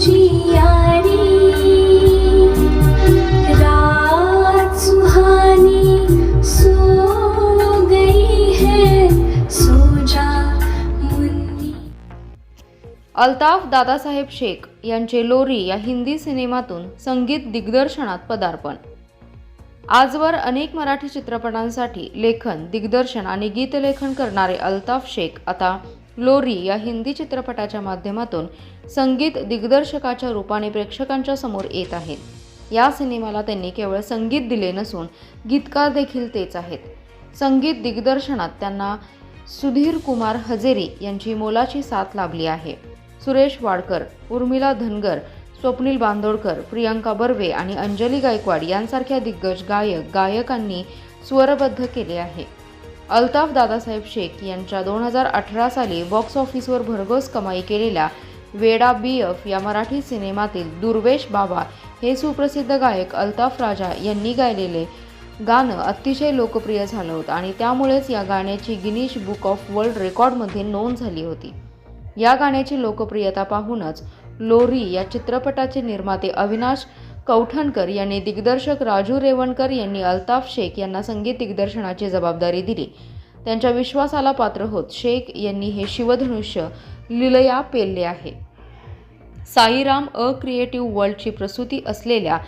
अल्ताफ दादासाहेब शेख यांचे लोरी या हिंदी सिनेमातून संगीत दिग्दर्शनात पदार्पण. आजवर अनेक मराठी चित्रपटांसाठी लेखन दिग्दर्शन आणि गीतलेखन करणारे अल्ताफ शेख आता लोरी या हिंदी चित्रपटाच्या माध्यमातून संगीत दिग्दर्शकाच्या रूपाने प्रेक्षकांच्या समोर येत आहेत या सिनेमाला त्यांनी केवळ संगीत दिले नसून गीतकार देखील तेच आहेत. संगीत दिग्दर्शनात त्यांना सुधीर कुमार हजेरी यांची मोलाची साथ लाभली आहे. सुरेश वाडकर उर्मिला धनगर स्वप्नील बांदोडकर प्रियंका बर्वे आणि अंजली गायकवाड यांसारख्या दिग्गज गायक गायकांनी स्वरबद्ध केले आहे. अल्ताफ दादासाहेब शेख यांच्या दोन हजार अठरा साली बॉक्स ऑफिसवर भरघोस कमाई केलेल्या वेडा बी एफ या मराठी सिनेमातील दुर्वेश बाबा हे सुप्रसिद्ध गायक अल्ताफ राजा यांनी गायलेले गाणं अतिशय लोकप्रिय झालं होतं आणि त्यामुळेच या गाण्याची गिनीश बुक ऑफ वर्ल्ड रेकॉर्डमध्ये नोंद झाली होती. या गाण्याची लोकप्रियता पाहूनच लोरी या चित्रपटाचे निर्माते अविनाश कौठणकर यांनी दिग्दर्शक राजू रेवणकर यांनी अल्ताफ शेख यांना संगीत दिग्दर्शनाची जबाबदारी दिली. त्यांच्या विश्वासाला पात्र होत शेख यांनी हे शिवधनुष्य लिलया पेलले आहे. साईराम अ क्रिएटिव्ह वर्ल्डची प्रसूती असलेल्या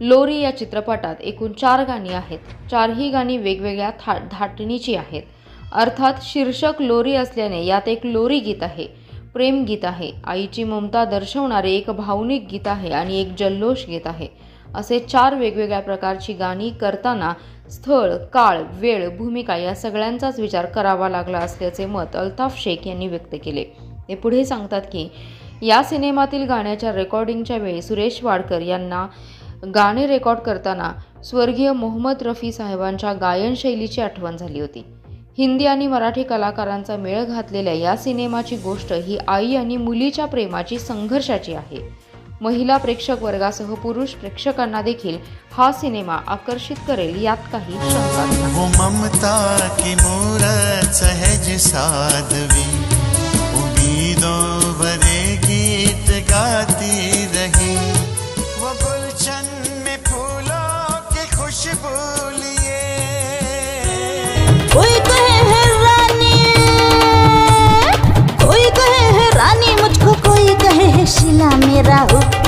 लोरी या चित्रपटात एकूण चार गाणी आहेत. चारही गाणी वेगवेगळ्या था धाटणीची आहेत. अर्थात शीर्षक लोरी असल्याने यात एक लोरी गीत आहे. प्रेम गीत आहे. आईची ममता दर्शवणारे एक भावनिक गीत आहे आणि एक जल्लोष गीत आहे. असे चार वेगवेगळ्या प्रकारची गाणी करताना स्थळ काळ वेळ भूमिका या सगळ्यांचाच विचार करावा लागला असल्याचे मत अल्ताफ शेख यांनी व्यक्त केले. ते पुढे सांगतात की या सिनेमातील गाण्याच्या रेकॉर्डिंगच्या वेळी सुरेश वाडकर यांना गाणे रेकॉर्ड करताना स्वर्गीय मोहम्मद रफी साहेबांच्या गायनशैलीची आठवण झाली होती. हिंदी आणि मराठी कलाकारांचा मेळ घातलेल्या या सिनेमाची गोष्ट ही आई आणि मुलीच्या प्रेमाची संघर्षाची आहे. महिला प्रेक्षक वर्गासह पुरुष प्रेक्षकांना देखील हा सिनेमा आकर्षित करेल यात काही शंका হুক্কা